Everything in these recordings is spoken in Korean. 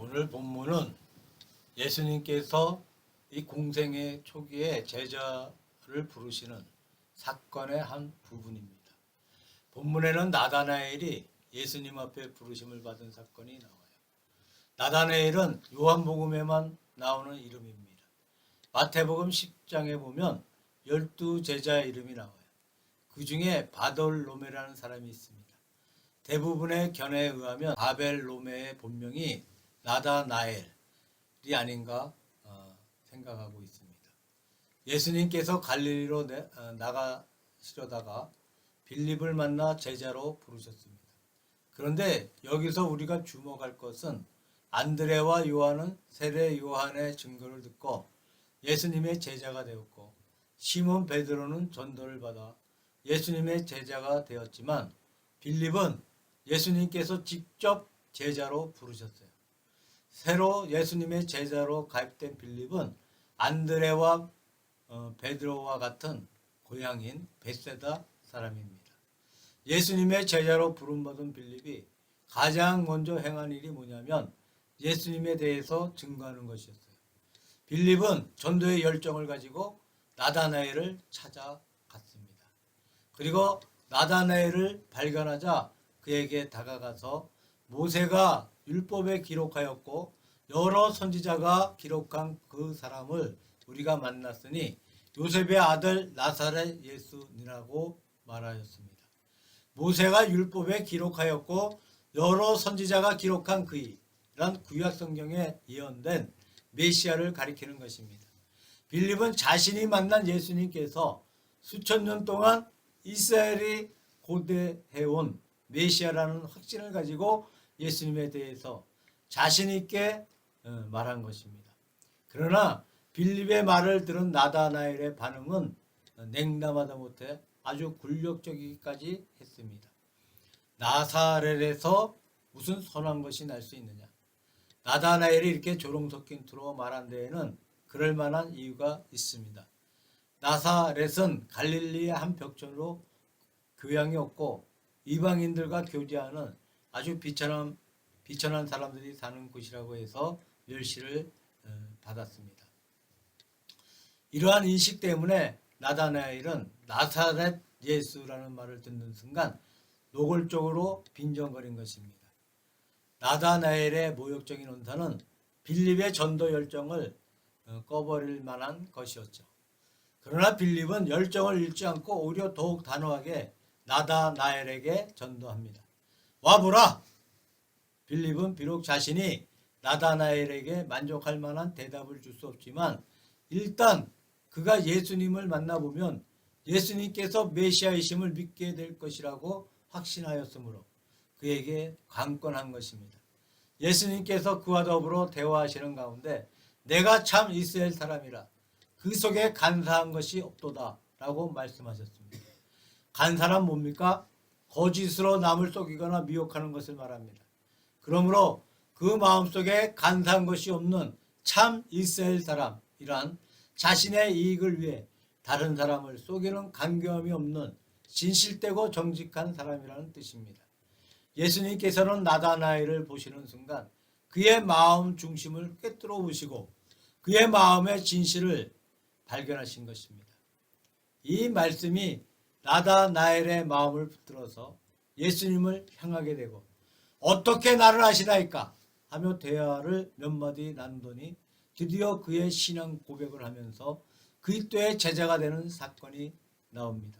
오늘 본문은 예수님께서 이 공생의 초기에 제자를 부르시는 사건의 한 부분입니다. 본문에는 나다나엘이 예수님 앞에 부르심을 받은 사건이 나와요. 나다나엘은 요한복음에만 나오는 이름입니다. 마태복음 10장에 보면 열두 제자의 이름이 나와요. 그 중에 바돌로메라는 사람이 있습니다. 대부분의 견해에 의하면 바벨로메의 본명이 나다나엘이 아닌가 어, 생각하고 있습니다. 예수님께서 갈릴리로 내- 어, 나가시려다가 빌립을 만나 제자로 부르셨습니다. 그런데 여기서 우리가 주목할 것은 안드레와 요한은 세례 요한의 증거를 듣고 예수님의 제자가 되었고 시몬 베드로는 전도를 받아 예수님의 제자가 되었지만 빌립은 예수님께서 직접 제자로 부르셨어요. 새로 예수님의 제자로 가입된 빌립은 안드레와 어, 베드로와 같은 고향인 베세다 사람입니다. 예수님의 제자로 부름받은 빌립이 가장 먼저 행한 일이 뭐냐면 예수님에 대해서 증거하는 것이었어요. 빌립은 전도의 열정을 가지고 나다나엘을 찾아갔습니다. 그리고 나다나엘을 발견하자 그에게 다가가서 모세가 율법에 기록하였고 여러 선지자가 기록한 그 사람을 우리가 만났으니 요셉의 아들 나사렛 예수니라고 말하였습니다. 모세가 율법에 기록하였고 여러 선지자가 기록한 그이란 구약 성경에 예언된 메시아를 가리키는 것입니다. 빌립은 자신이 만난 예수님께서 수천 년 동안 이스라엘이 고대해온 메시아라는 확신을 가지고 예수님에 대해서 자신 있게 어, 말한 것입니다. 그러나 빌립의 말을 들은 나다나엘의 반응은 냉담하다 못해 아주 굴욕적이기까지 했습니다. 나사렛에서 무슨 선한 것이 날 수 있느냐? 나다나엘이 이렇게 조롱 섞인 투로 말한 데에는 그럴 만한 이유가 있습니다. 나사렛은 갈릴리의 한 벽천으로 교양이 없고 이방인들과 교제하는 아주 비천한 비천한 사람들이 사는 곳이라고 해서 멸시를 어, 받았습니다. 이러한 인식 때문에 나다나엘은 나사렛 예수라는 말을 듣는 순간 노골적으로 빈정거린 것입니다. 나다나엘의 모욕적인 언사는 빌립의 전도 열정을 어, 꺼버릴 만한 것이었죠. 그러나 빌립은 열정을 잃지 않고 오히려 더욱 단호하게 나다나엘에게 전도합니다. 와보라! 빌립은 비록 자신이 나다나엘에게 만족할 만한 대답을 줄 수 없지만 일단 그가 예수님을 만나보면 예수님께서 메시아이심을 믿게 될 것이라고 확신하였으므로 그에게 강권한 것입니다. 예수님께서 그와 더불어 대화하시는 가운데 내가 참 이스라엘 사람이라 그 속에 간사한 것이 없도다 라고 말씀하셨습니다. 간사란 뭡니까? 거짓으로 남을 속이거나 미혹하는 것을 말합니다. 그러므로 그 마음속에 간사한 것이 없는 참 이스라엘 사람이란 자신의 이익을 위해 다른 사람을 속이는 간경함이 없는 진실되고 정직한 사람이라는 뜻입니다. 예수님께서는 나다나엘을 보시는 순간 그의 마음 중심을 꿰뚫어 보시고 그의 마음의 진실을 발견하신 것입니다. 이 말씀이 나다나엘의 마음을 붙들어서 예수님을 향하게 되고 어떻게 나를 아시나이까 하며 대화를 몇 마디 나누더니 드디어 그의 신앙 고백을 하면서 그리스도의 제자가 되는 사건이 나옵니다.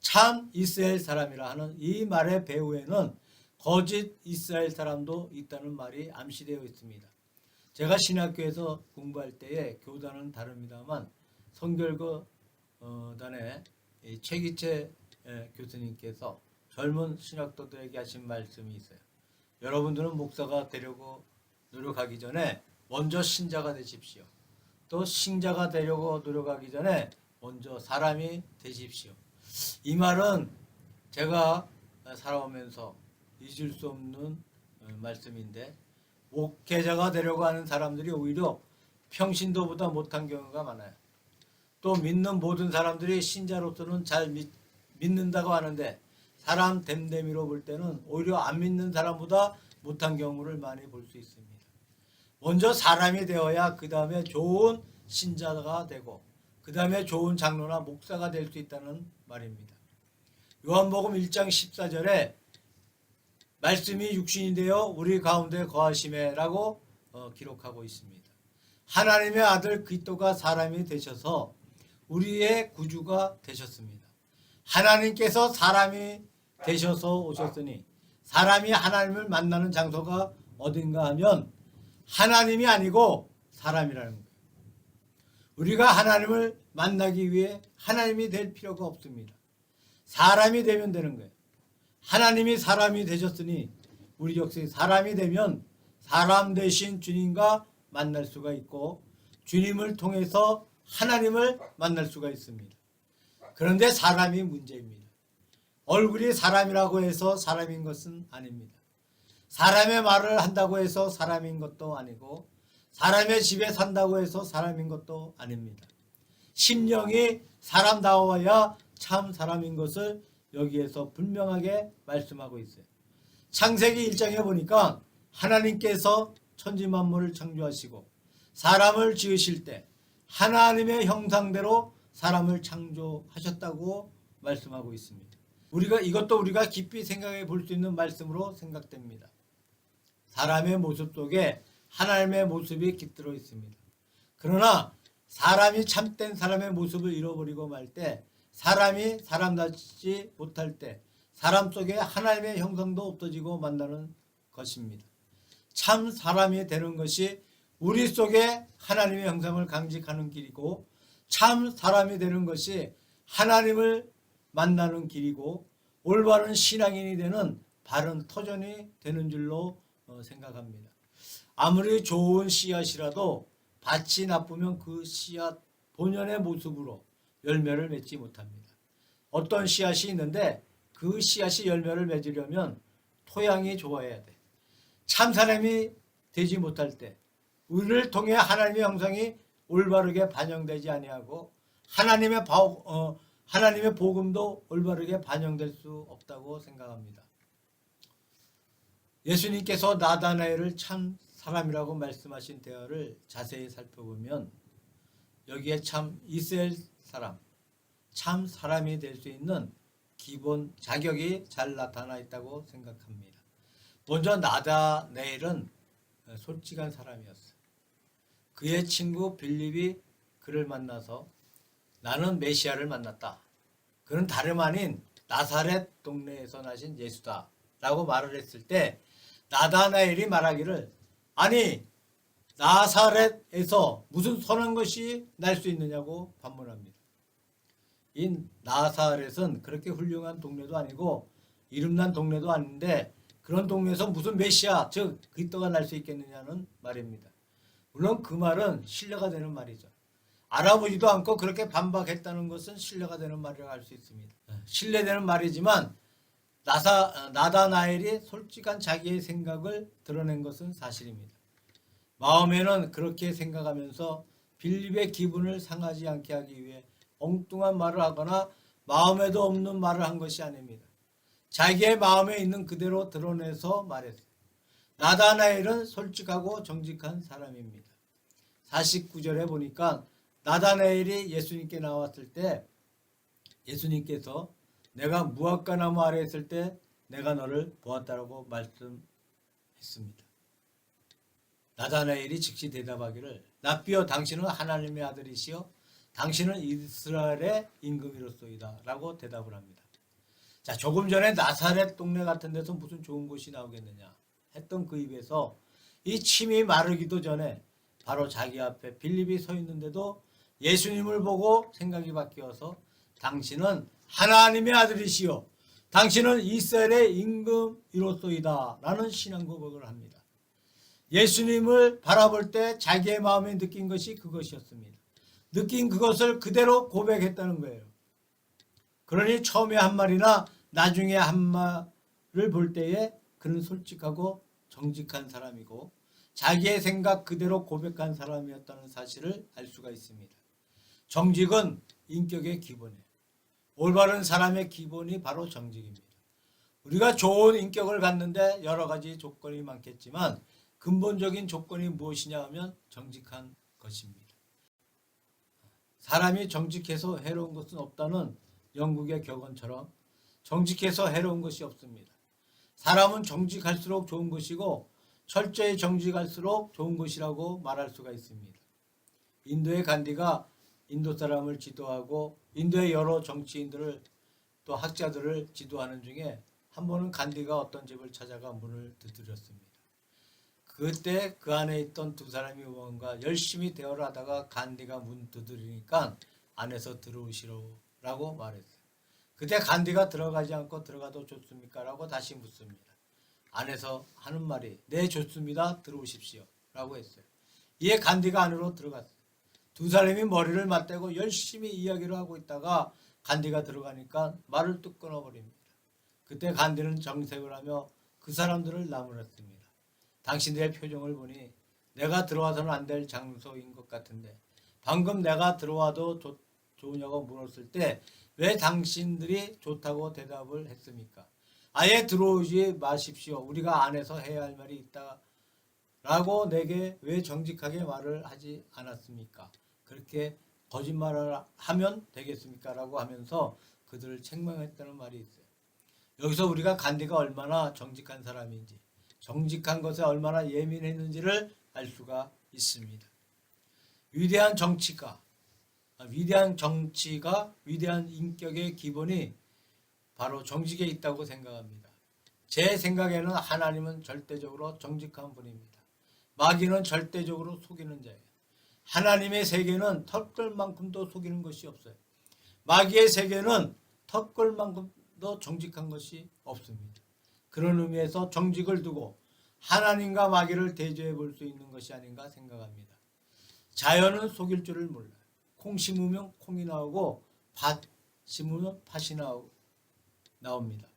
참 이스라엘 사람이라 하는 이 말의 배후에는 거짓 이스라엘 사람도 있다는 말이 암시되어 있습니다. 제가 신학교에서 공부할 때에 교단은 다릅니다만 성결거단의 최기채 교수님께서 젊은 신학도들에게 하신 말씀이 있어요. 여러분들은 목사가 되려고 노력하기 전에 먼저 신자가 되십시오. 또 신자가 되려고 노력하기 전에 먼저 사람이 되십시오. 이 말은 제가 살아오면서 잊을 수 없는 어, 말씀인데 목회자가 되려고 하는 사람들이 오히려 평신도보다 못한 경우가 많아요. 또 믿는 모든 사람들이 신자로서는 잘 믿, 믿는다고 하는데 사람 됨됨이로 볼 때는 오히려 안 믿는 사람보다 못한 경우를 많이 볼 수 있습니다. 먼저 사람이 되어야 그 다음에 좋은 신자가 되고 그 다음에 좋은 장로나 목사가 될 수 있다는 말입니다. 요한복음 1장 14절에 말씀이 육신이 되어 우리 가운데 거하심에라고 어, 기록하고 있습니다. 하나님의 아들 그리스도가 사람이 되셔서 우리의 구주가 되셨습니다. 하나님께서 사람이 되셔서 오셨으니 사람이 하나님을 만나는 장소가 어딘가 하면 하나님이 아니고 사람이라는 거예요. 우리가 하나님을 만나기 위해 하나님이 될 필요가 없습니다. 사람이 되면 되는 거예요. 하나님이 사람이 되셨으니 우리 역시 사람이 되면 사람 대신 주님과 만날 수가 있고 주님을 통해서 하나님을 만날 수가 있습니다. 그런데 사람이 문제입니다. 얼굴이 사람이라고 해서 사람인 것은 아닙니다. 사람의 말을 한다고 해서 사람인 것도 아니고 사람의 집에 산다고 해서 사람인 것도 아닙니다. 심령이 사람다워야 참 사람인 것을 여기에서 분명하게 말씀하고 있어요. 창세기 1장에 보니까 하나님께서 천지 만물을 창조하시고 사람을 지으실 때 하나님의 형상대로 사람을 창조하셨다고 말씀하고 있습니다. 우리가 이것도 우리가 깊이 생각해 볼 수 있는 말씀으로 생각됩니다. 사람의 모습 속에 하나님의 모습이 깃들어 있습니다. 그러나 사람이 참된 사람의 모습을 잃어버리고 말 때 사람이 사람답지 못할 때 사람 속에 하나님의 형상도 없어지고 만나는 것입니다. 참 사람이 되는 것이 우리 속에 하나님의 형상을 강직하는 길이고 참 사람이 되는 것이 하나님을 만나는 길이고 올바른 신앙인이 되는 바른 터전이 되는 줄로 어, 생각합니다. 아무리 좋은 씨앗이라도 밭이 나쁘면 그 씨앗 본연의 모습으로 열매를 맺지 못합니다. 어떤 씨앗이 있는데 그 씨앗이 열매를 맺으려면 토양이 좋아야 돼. 참 사람이 되지 못할 때 우리를 통해 하나님의 형상이 올바르게 반영되지 아니하고 하나님의 바, 어, 하나님의 복음도 올바르게 반영될 수 없다고 생각합니다. 예수님께서 나다나엘을 참 사람이라고 말씀하신 대화를 자세히 살펴보면 여기에 참 이스라엘 사람, 참 사람이 될 수 있는 기본 자격이 잘 나타나 있다고 생각합니다. 먼저 나다나엘은 솔직한 사람이었어요. 그의 친구 빌립이 그를 만나서 나는 메시아를 만났다. 그는 다름 아닌 나사렛 동네에서 나신 예수다. 라고 말을 했을 때 나다나엘이 말하기를 아니 나사렛에서 무슨 선한 것이 날 수 있느냐고 반문합니다. 이 나사렛은 그렇게 훌륭한 동네도 아니고 이름난 동네도 아닌데 그런 동네에서 무슨 메시아 즉 그리스도가 날 수 있겠느냐는 말입니다. 물론 그 말은 신뢰가 되는 말이죠. 알아보지도 않고 그렇게 반박했다는 것은 신뢰가 되는 말이라고 할 수 있습니다. 신뢰되는 말이지만 나사, 나다나엘이 솔직한 자기의 생각을 드러낸 것은 사실입니다. 마음에는 그렇게 생각하면서 빌립의 기분을 상하지 않게 하기 위해 엉뚱한 말을 하거나 마음에도 없는 말을 한 것이 아닙니다. 자기의 마음에 있는 그대로 드러내서 말했어요. 나다나엘은 솔직하고 정직한 사람입니다. 49절에 보니까 나다나엘이 예수님께 나왔을 때 예수님께서 내가 무화과 나무 아래 있을 때 내가 너를 보았다라고 말씀했습니다. 나다나엘이 즉시 대답하기를 납비여 당신은 하나님의 아들이시여 당신은 이스라엘의 임금이로소이다 라고 대답을 합니다. 자 조금 전에 나사렛 동네 같은 데서 무슨 좋은 곳이 나오겠느냐 했던 그 입에서 이 침이 마르기도 전에 바로 자기 앞에 빌립이 서 있는데도 예수님을 보고 생각이 바뀌어서 당신은 하나님의 아들이시요 당신은 이스라엘의 임금이로소이다 라는 신앙 고백을 합니다. 예수님을 바라볼 때 자기의 마음에 느낀 것이 그것이었습니다. 느낀 그것을 그대로 고백했다는 거예요. 그러니 처음에 한 말이나 나중에 한 말을 볼 때에 그는 솔직하고 정직한 사람이고 자기의 생각 그대로 고백한 사람이었다는 사실을 알 수가 있습니다. 정직은 인격의 기본이에요. 올바른 사람의 기본이 바로 정직입니다. 우리가 좋은 인격을 갖는데 여러 가지 조건이 많겠지만 근본적인 조건이 무엇이냐 하면 정직한 것입니다. 사람이 정직해서 해로운 것은 없다는 영국의 격언처럼 정직해서 해로운 것이 없습니다. 사람은 정직할수록 좋은 것이고 철저히 정직할수록 좋은 것이라고 말할 수가 있습니다. 인도의 간디가 인도 사람을 지도하고 인도의 여러 정치인들을 또 학자들을 지도하는 중에 한 번은 간디가 어떤 집을 찾아가 문을 두드렸습니다. 그때 그 안에 있던 두 사람이 뭔가 열심히 대화를 하다가 간디가 문 두드리니까 안에서 들어오시라고 말했어요. 그때 간디가 들어가지 않고 들어가도 좋습니까? 라고 다시 묻습니다. 안에서 하는 말이 네 좋습니다. 들어오십시오. 라고 했어요. 이에 간디가 안으로 들어갔어요. 두 사람이 머리를 맞대고 열심히 이야기를 하고 있다가 간디가 들어가니까 말을 뚝 끊어버립니다. 그때 간디는 정색을 하며 그 사람들을 나무랐습니다. 당신들의 표정을 보니 내가 들어와서는 안 될 장소인 것 같은데 방금 내가 들어와도 좋, 좋으냐고 물었을 때 왜 당신들이 좋다고 대답을 했습니까? 아예 들어오지 마십시오. 우리가 안에서 해야 할 말이 있다. 라고 내게 왜 정직하게 말을 하지 않았습니까? 그렇게 거짓말을 하면 되겠습니까? 라고 하면서 그들을 책망했다는 말이 있어요. 여기서 우리가 간디가 얼마나 정직한 사람인지, 정직한 것에 얼마나 예민했는지를 알 수가 있습니다. 위대한 정치가, 아, 위대한 정치가 위대한 인격의 기본이 바로 정직에 있다고 생각합니다. 제 생각에는 하나님은 절대적으로 정직한 분입니다. 마귀는 절대적으로 속이는 자예요. 하나님의 세계는 턱걸만큼도 속이는 것이 없어요. 마귀의 세계는 턱걸만큼도 정직한 것이 없습니다. 그런 의미에서 정직을 두고 하나님과 마귀를 대조해 볼 수 있는 것이 아닌가 생각합니다. 자연은 속일 줄을 몰라요. 콩 심으면 콩이 나오고 밭 심으면 팥이 나오, 나옵니다.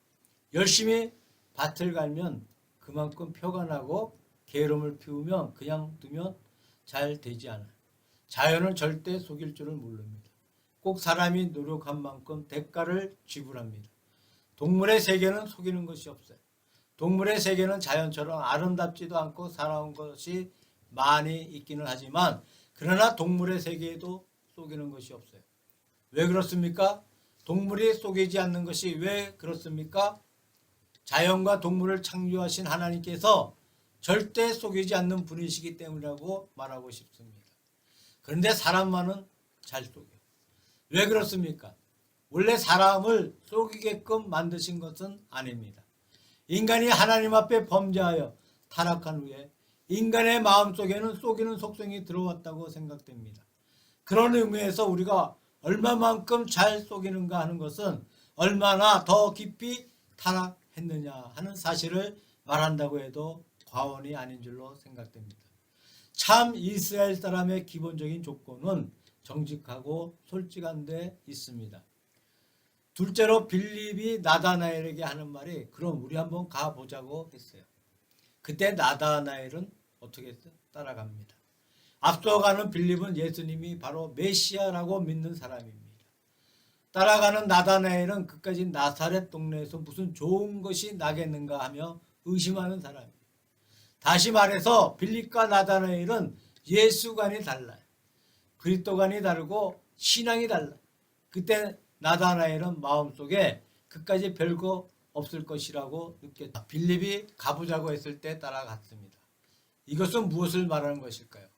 열심히 밭을 갈면 그만큼 표가 나고 게으름을 피우면 그냥 두면 잘 되지 않아요. 자연은 절대 속일 줄을 모릅니다. 꼭 사람이 노력한 만큼 대가를 지불합니다. 동물의 세계는 속이는 것이 없어요. 동물의 세계는 자연처럼 아름답지도 않고 살아온 것이 많이 있기는 하지만 그러나 동물의 세계에도 속이는 것이 없어요. 왜 그렇습니까? 동물이 속이지 않는 것이 왜 그렇습니까? 자연과 동물을 창조하신 하나님께서 절대 속이지 않는 분이시기 때문이라고 말하고 싶습니다. 그런데 사람만은 잘 속여요. 왜 그렇습니까? 원래 사람을 속이게끔 만드신 것은 아닙니다. 인간이 하나님 앞에 범죄하여 타락한 후에 인간의 마음속에는 속이는 속성이 들어왔다고 생각됩니다. 그런 의미에서 우리가 얼마만큼 잘 속이는가 하는 것은 얼마나 더 깊이 타락했느냐 하는 사실을 말한다고 해도 과언이 아닌 줄로 생각됩니다. 참 이스라엘 사람의 기본적인 조건은 정직하고 솔직한 데 있습니다. 둘째로 빌립이 나다나엘에게 하는 말이 그럼 우리 한번 가보자고 했어요. 그때 나다나엘은 어떻게 했어요? 따라갑니다. 앞서가는 빌립은 예수님이 바로 메시아라고 믿는 사람입니다. 따라가는 나다나엘은 그까지 나사렛 동네에서 무슨 좋은 것이 나겠는가 하며 의심하는 사람입니다. 다시 말해서 빌립과 나다나엘은 예수관이 달라요. 그리스도관이 다르고 신앙이 달라요. 그때 나다나엘은 마음속에 그까지 별거 없을 것이라고 느꼈다. 빌립이 가보자고 했을 때 따라갔습니다. 이것은 무엇을 말하는 것일까요?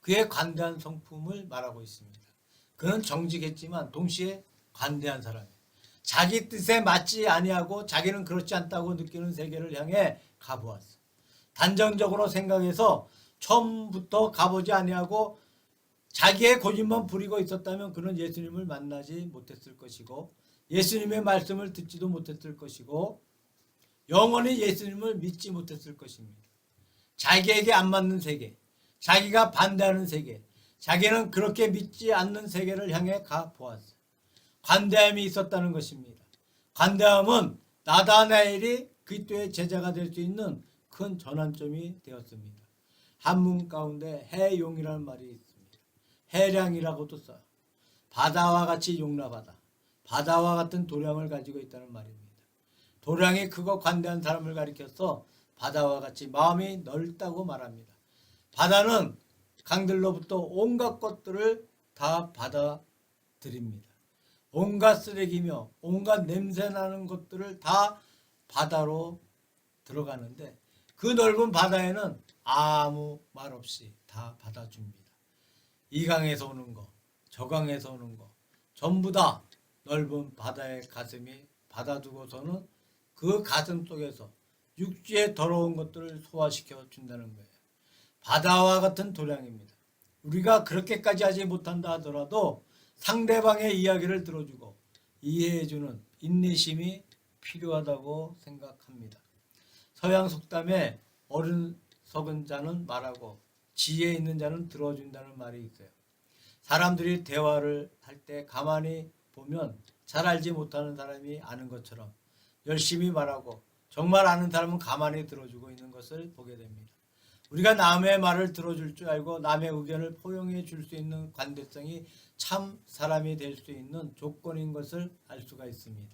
그의 관대한 성품을 말하고 있습니다. 그는 정직했지만 동시에 관대한 사람이에요. 자기 뜻에 맞지 아니하고 자기는 그렇지 않다고 느끼는 세계를 향해 가보았어. 단정적으로 생각해서 처음부터 가보지 아니하고 자기의 고집만 부리고 있었다면 그는 예수님을 만나지 못했을 것이고 예수님의 말씀을 듣지도 못했을 것이고 영원히 예수님을 믿지 못했을 것입니다. 자기에게 안 맞는 세계, 자기가 반대하는 세계, 자기는 그렇게 믿지 않는 세계를 향해 가 보았어요. 관대함이 있었다는 것입니다. 관대함은 나다나엘이 그리스도의 제자가 될 수 있는 큰 전환점이 되었습니다. 한문 가운데 해용이라는 말이 있습니다. 해량이라고도 써요. 바다와 같이 용납하다. 바다와 같은 도량을 가지고 있다는 말입니다. 도량이 크고 관대한 사람을 가리켜서 바다와 같이 마음이 넓다고 말합니다. 바다는 강들로부터 온갖 것들을 다 받아들입니다. 온갖 쓰레기며 온갖 냄새나는 것들을 다 바다로 들어가는데 그 넓은 바다에는 아무 말 없이 다 받아줍니다. 이 강에서 오는 거, 저 강에서 오는 거, 전부 다 넓은 바다의 가슴이 받아두고서는 그 가슴 속에서 육지의 더러운 것들을 소화시켜 준다는 거예요. 바다와 같은 도량입니다. 우리가 그렇게까지 하지 못한다 하더라도 상대방의 이야기를 들어주고 이해해주는 인내심이 필요하다고 생각합니다. 서양 속담에 어른 석은 자는 말하고 지혜 있는 자는 들어준다는 말이 있어요. 사람들이 대화를 할 때 가만히 보면 잘 알지 못하는 사람이 아는 것처럼 열심히 말하고 정말 아는 사람은 가만히 들어주고 있는 것을 보게 됩니다. 우리가 남의 말을 들어줄 줄 알고 남의 의견을 포용해 줄 수 있는 관대성이 참 사람이 될 수 있는 조건인 것을 알 수가 있습니다.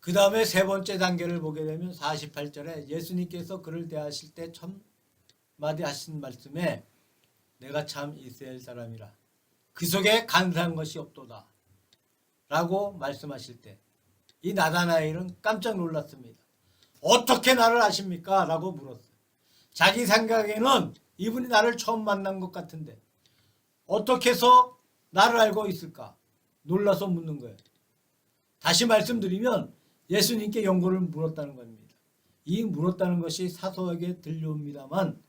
그 다음에 세 번째 단계를 보게 되면 48절에 예수님께서 그를 대하실 때첫 마디 하신 말씀에 내가 참 이스라엘 사람이라 그 속에 간사한 것이 없도다 라고 말씀하실 때 이 나다나엘은 깜짝 놀랐습니다. 어떻게 나를 아십니까? 라고 물었어요. 자기 생각에는 이분이 나를 처음 만난 것 같은데 어떻게 해서 나를 알고 있을까? 놀라서 묻는 거예요. 다시 말씀드리면 예수님께 연고를 물었다는 겁니다. 이 물었다는 것이 사소하게 들려옵니다만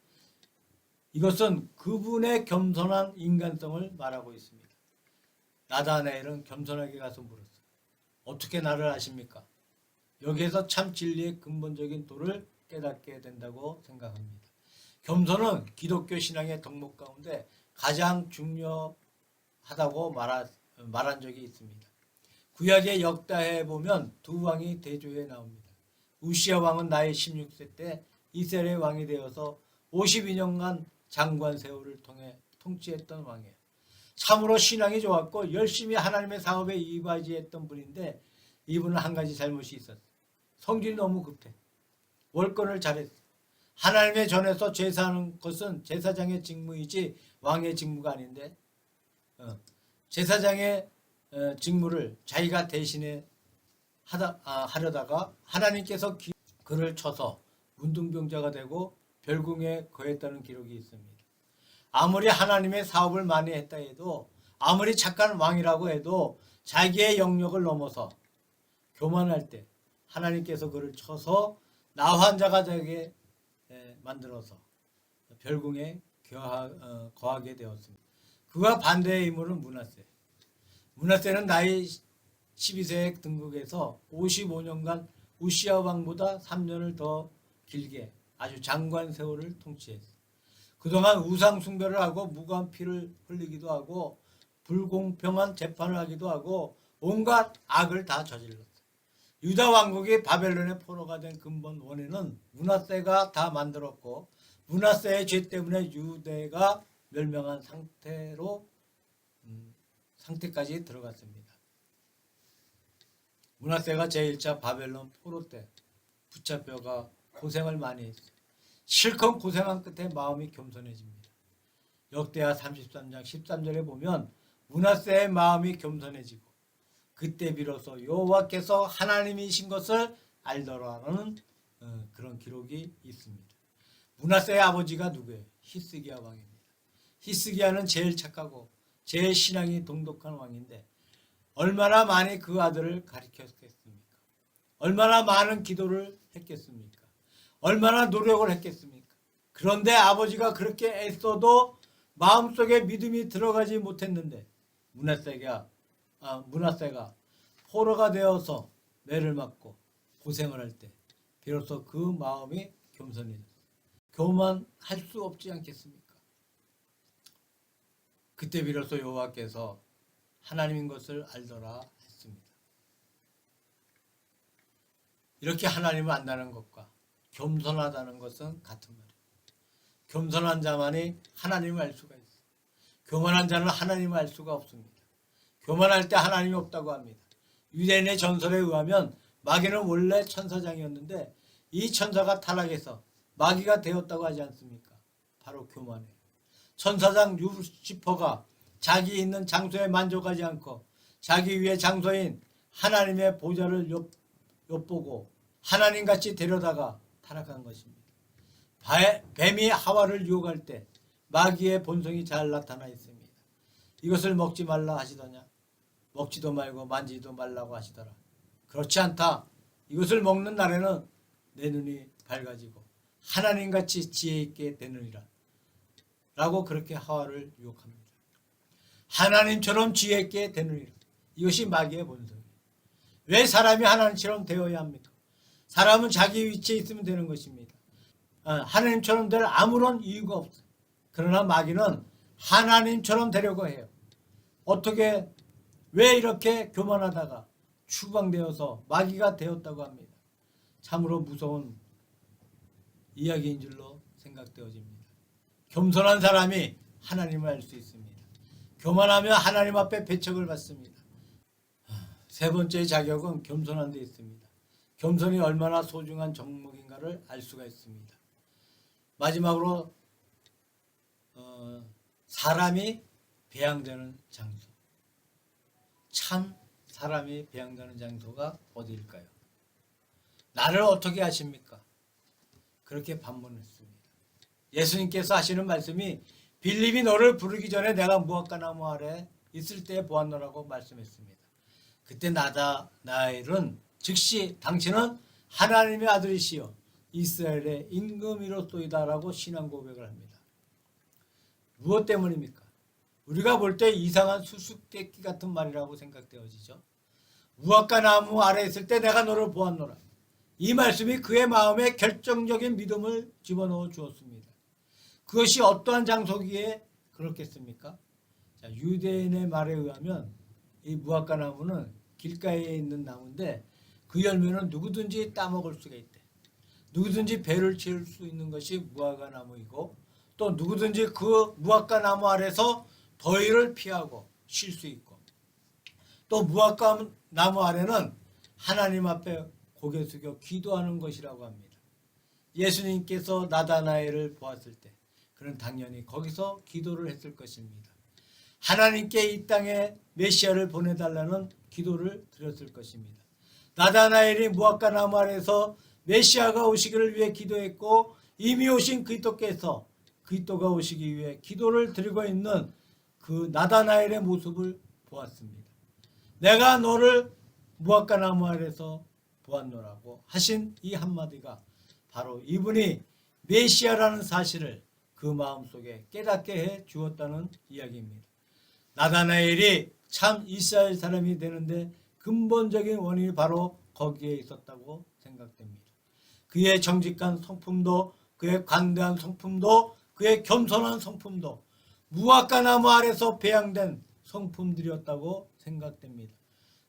이것은 그분의 겸손한 인간성을 말하고 있습니다. 나다나엘은 겸손하게 가서 물었어요. 어떻게 나를 아십니까? 여기에서 참 진리의 근본적인 도를 깨닫게 된다고 생각합니다. 겸손은 기독교 신앙의 덕목 가운데 가장 중요하다고 말하, 말한 적이 있습니다. 구약의 역다해 보면 두 왕이 대조에 나옵니다. 우시아 왕은 나이 16세 때 이스라엘의 왕이 되어서 52년간 장관 세월을 통해 통치했던 왕이에요. 참으로 신앙이 좋았고 열심히 하나님의 사업에 이바지했던 분인데 이분은 한 가지 잘못이 있었어요. 성질이 너무 급해. 월권을 잘했어. 하나님의 전에서 제사하는 것은 제사장의 직무이지 왕의 직무가 아닌데 어, 제사장의 어, 직무를 자기가 대신에 하다, 아, 하려다가 하나님께서 기- 그를 쳐서 문둥병자가 되고 별궁에 거했다는 기록이 있습니다. 아무리 하나님의 사업을 많이 했다 해도 아무리 착한 왕이라고 해도 자기의 영역을 넘어서 교만할 때 하나님께서 그를 쳐서 나 환자가 되게 에, 만들어서 별궁에 어, 거하게 되었습니다. 그와 반대의 인물은 문하세. 문하세는 나이 12세에 등극해서 55년간 우시아 왕보다 3년을 더 길게 아주 장관 세월을 통치했어요. 그동안 우상 숭배를 하고 무고한 피를 흘리기도 하고 불공평한 재판을 하기도 하고 온갖 악을 다 저질렀어요. 유다 왕국이 바벨론의 포로가 된 근본 원인은 문하세가 다 만들었고 문하세의 죄 때문에 유대가 멸명한 상태로 음, 상태까지 들어갔습니다. 문하세가 제1차 바벨론 포로 때 붙잡혀가 고생을 많이 했어요. 실컷 고생한 끝에 마음이 겸손해집니다. 역대하 33장 13절에 보면 문하세의 마음이 겸손해지고 그때 비로소 여호와께서 하나님이신 것을 알더라라는 어, 그런 기록이 있습니다. 문하세의 아버지가 누구예요? 히스기야 왕입니다. 히스기야는 제일 착하고 제일 신앙이 동독한 왕인데 얼마나 많이 그 아들을 가르쳤겠습니까? 얼마나 많은 기도를 했겠습니까? 얼마나 노력을 했겠습니까? 그런데 아버지가 그렇게 애써도 마음속에 믿음이 들어가지 못했는데 문하세가 아, 문하세가 포로가 되어서 매를 맞고 고생을 할 때 비로소 그 마음이 겸손해졌어요. 교만할 수 없지 않겠습니까? 그때 비로소 여호와께서 하나님인 것을 알더라 했습니다. 이렇게 하나님을 안다는 것과 겸손하다는 것은 같은 말이에요. 겸손한 자만이 하나님을 알 수가 있어요. 교만한 자는 하나님을 알 수가 없습니다. 교만할 때 하나님이 없다고 합니다. 유대인의 전설에 의하면 마귀는 원래 천사장이었는데 이 천사가 타락해서 마귀가 되었다고 하지 않습니까? 바로 교만해. 천사장 루시퍼가 자기 있는 장소에 만족하지 않고 자기 위의 장소인 하나님의 보좌를 엿, 엿보고 하나님같이 데려다가 타락한 것입니다. 바- 뱀이 하와를 유혹할 때 마귀의 본성이 잘 나타나 있습니다. 이것을 먹지 말라 하시더냐? 먹지도 말고 만지지도 말라고 하시더라. 그렇지 않다. 이것을 먹는 날에는 내 눈이 밝아지고 하나님같이 지혜 있게 되느니라. 라고 그렇게 하와를 유혹합니다. 하나님처럼 지혜 있게 되느니라. 이것이 마귀의 본성이에요. 왜 사람이 하나님처럼 되어야 합니까? 사람은 자기 위치에 있으면 되는 것입니다. 어, 하나님처럼 될 아무런 이유가 없어요. 그러나 마귀는 하나님처럼 되려고 해요. 어떻게 왜 이렇게 교만하다가 추방되어서 마귀가 되었다고 합니다. 참으로 무서운 이야기인 줄로 생각되어집니다. 겸손한 사람이 하나님을 알 수 있습니다. 교만하면 하나님 앞에 배척을 받습니다. 세 번째 자격은 겸손한 데 있습니다. 겸손이 얼마나 소중한 정목인가를 알 수가 있습니다. 마지막으로 어, 사람이 배양되는 장소. 참 사람이 배양되는 장소가 어디일까요? 나를 어떻게 아십니까? 그렇게 반문했습니다. 예수님께서 하시는 말씀이 빌립이 너를 부르기 전에 내가 무화과 나무 아래 있을 때 보았노라고 말씀했습니다. 그때 나다 나엘은 즉시 당신은 하나님의 아들이시여 이스라엘의 임금이로소이다라고 신앙 고백을 합니다. 무엇 때문입니까? 우리가 볼 때 이상한 수수께끼 같은 말이라고 생각되어지죠. 무화과 나무 아래 있을 때 내가 너를 보았노라. 이 말씀이 그의 마음에 결정적인 믿음을 집어넣어 주었습니다. 그것이 어떠한 장소기에 그렇겠습니까? 자, 유대인의 말에 의하면 이 무화과 나무는 길가에 있는 나무인데 그 열매는 누구든지 따먹을 수가 있대. 누구든지 배를 채울 수 있는 것이 무화과 나무이고 또 누구든지 그 무화과 나무 아래서 더위를 피하고 쉴 수 있고 또 무화과 나무 아래는 하나님 앞에 고개 숙여 기도하는 것이라고 합니다. 예수님께서 나다나엘을 보았을 때 그는 당연히 거기서 기도를 했을 것입니다. 하나님께 이 땅에 메시아를 보내달라는 기도를 드렸을 것입니다. 나다나엘이 무화과 나무 아래서 메시아가 오시기를 위해 기도했고 이미 오신 그리스도께서 그리스도가 오시기 위해 기도를 드리고 있는 그 나다나엘의 모습을 보았습니다. 내가 너를 무화과 나무 아래서 보았노라고 하신 이 한마디가 바로 이분이 메시아라는 사실을 그 마음속에 깨닫게 해 주었다는 이야기입니다. 나다나엘이 참 이스라엘 사람이 되는데 근본적인 원인이 바로 거기에 있었다고 생각됩니다. 그의 정직한 성품도 그의 관대한 성품도 그의 겸손한 성품도 무화과 나무 아래서 배양된 성품들이었다고 생각됩니다.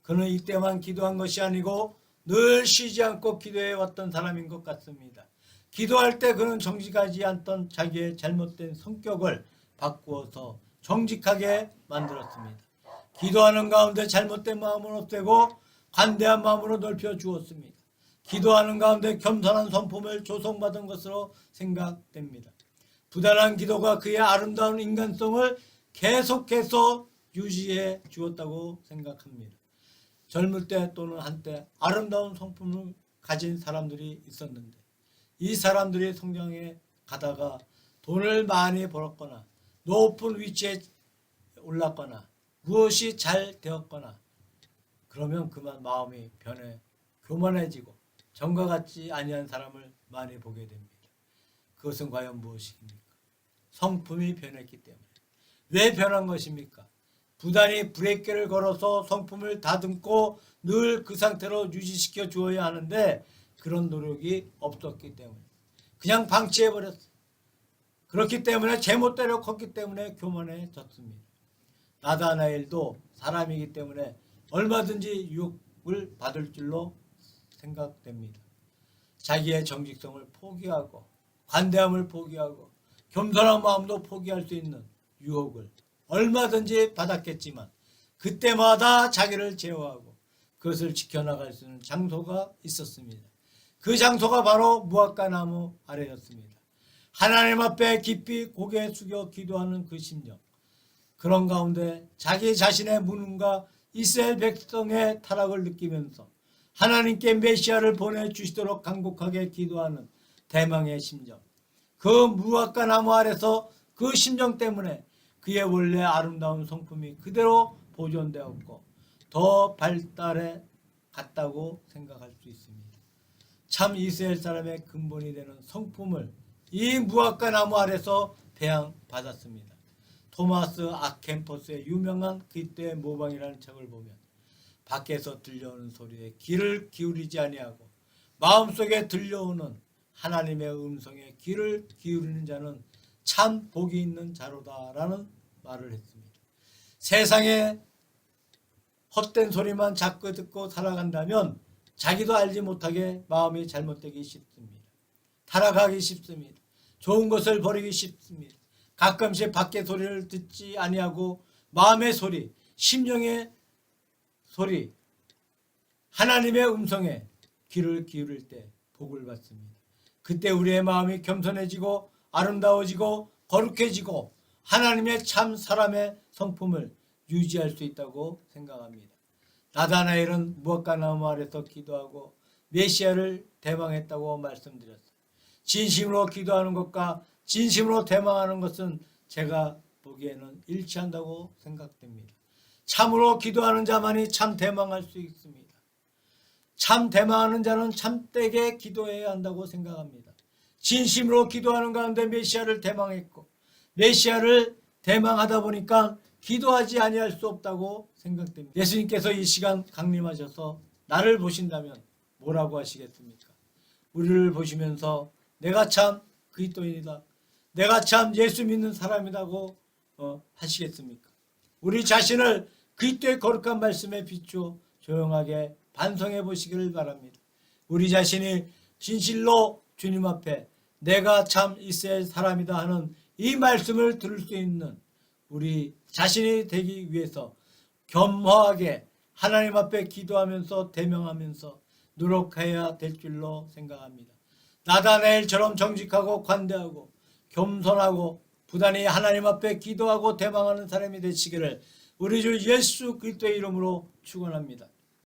그는 이때만 기도한 것이 아니고 늘 쉬지 않고 기도해 왔던 사람인 것 같습니다. 기도할 때 그는 정직하지 않던 자기의 잘못된 성격을 바꾸어서 정직하게 만들었습니다. 기도하는 가운데 잘못된 마음을 없애고 관대한 마음으로 넓혀 주었습니다. 기도하는 가운데 겸손한 성품을 조성받은 것으로 생각됩니다. 부단한 기도가 그의 아름다운 인간성을 계속해서 유지해 주었다고 생각합니다. 젊을 때 또는 한때 아름다운 성품을 가진 사람들이 있었는데 이 사람들이 성장에 가다가 돈을 많이 벌었거나 높은 위치에 올랐거나 무엇이 잘 되었거나 그러면 그만 마음이 변해 교만해지고 전과 같지 아니한 사람을 많이 보게 됩니다. 그것은 과연 무엇입니까? 성품이 변했기 때문에. 왜 변한 것입니까? 부단히 브레이크를 걸어서 성품을 다듬고 늘 그 상태로 유지시켜 주어야 하는데 그런 노력이 없었기 때문에 그냥 방치해 버렸어. 그렇기 때문에 제멋대로 컸기 때문에 교만해졌습니다. 나다나엘도 사람이기 때문에 얼마든지 유혹을 받을 줄로 생각됩니다. 자기의 정직성을 포기하고 관대함을 포기하고 겸손한 마음도 포기할 수 있는 유혹을 얼마든지 받았겠지만 그때마다 자기를 제어하고 그것을 지켜나갈 수 있는 장소가 있었습니다. 그 장소가 바로 무화과 나무 아래였습니다. 하나님 앞에 깊이 고개 숙여 기도하는 그 심령. 그런 가운데 자기 자신의 무능과 이스라엘 백성의 타락을 느끼면서 하나님께 메시아를 보내주시도록 간곡하게 기도하는 대망의 심정. 그 무화과 나무 아래서 그 심정 때문에 그의 원래 아름다운 성품이 그대로 보존되었고 더 발달해 갔다고 생각할 수 있습니다. 참 이스라엘 사람의 근본이 되는 성품을 이 무화과 나무 아래서 배양받았습니다. 토마스 아켄포스의 유명한 그리스도의 모방이라는 책을 보면 밖에서 들려오는 소리에 귀를 기울이지 아니하고 마음속에 들려오는 하나님의 음성에 귀를 기울이는 자는 참 복이 있는 자로다라는 말을 했습니다. 세상에 헛된 소리만 자꾸 듣고 살아간다면 자기도 알지 못하게 마음이 잘못되기 쉽습니다. 타락하기 쉽습니다. 좋은 것을 버리기 쉽습니다. 가끔씩 밖의 소리를 듣지 아니하고 마음의 소리, 심령의 소리, 하나님의 음성에 귀를 기울일 때 복을 받습니다. 그때 우리의 마음이 겸손해지고 아름다워지고 거룩해지고 하나님의 참 사람의 성품을 유지할 수 있다고 생각합니다. 나다나엘은 무엇과 나무 아래서 기도하고 메시아를 대망했다고 말씀드렸습니다. 진심으로 기도하는 것과 진심으로 대망하는 것은 제가 보기에는 일치한다고 생각됩니다. 참으로 기도하는 자만이 참 대망할 수 있습니다. 참 대망하는 자는 참되게 기도해야 한다고 생각합니다. 진심으로 기도하는 가운데 메시아를 대망했고 메시아를 대망하다 보니까 기도하지 아니할 수 없다고 생각됩니다. 예수님께서 이 시간 강림하셔서 나를 보신다면 뭐라고 하시겠습니까? 우리를 보시면서 내가 참 그리스도인이다. 내가 참 예수 믿는 사람이라고 어, 하시겠습니까? 우리 자신을 그리스도의 거룩한 말씀에 비추어 조용하게 반성해 보시기를 바랍니다. 우리 자신이 진실로 주님 앞에 내가 참 이스라엘 사람이다 하는 이 말씀을 들을 수 있는 우리 자신이 되기 위해서 겸허하게 하나님 앞에 기도하면서 대명하면서 노력해야 될 줄로 생각합니다. 나다나엘처럼 정직하고 관대하고 겸손하고 부단히 하나님 앞에 기도하고 대망하는 사람이 되시기를 우리 주 예수 그리스도의 이름으로 축원합니다.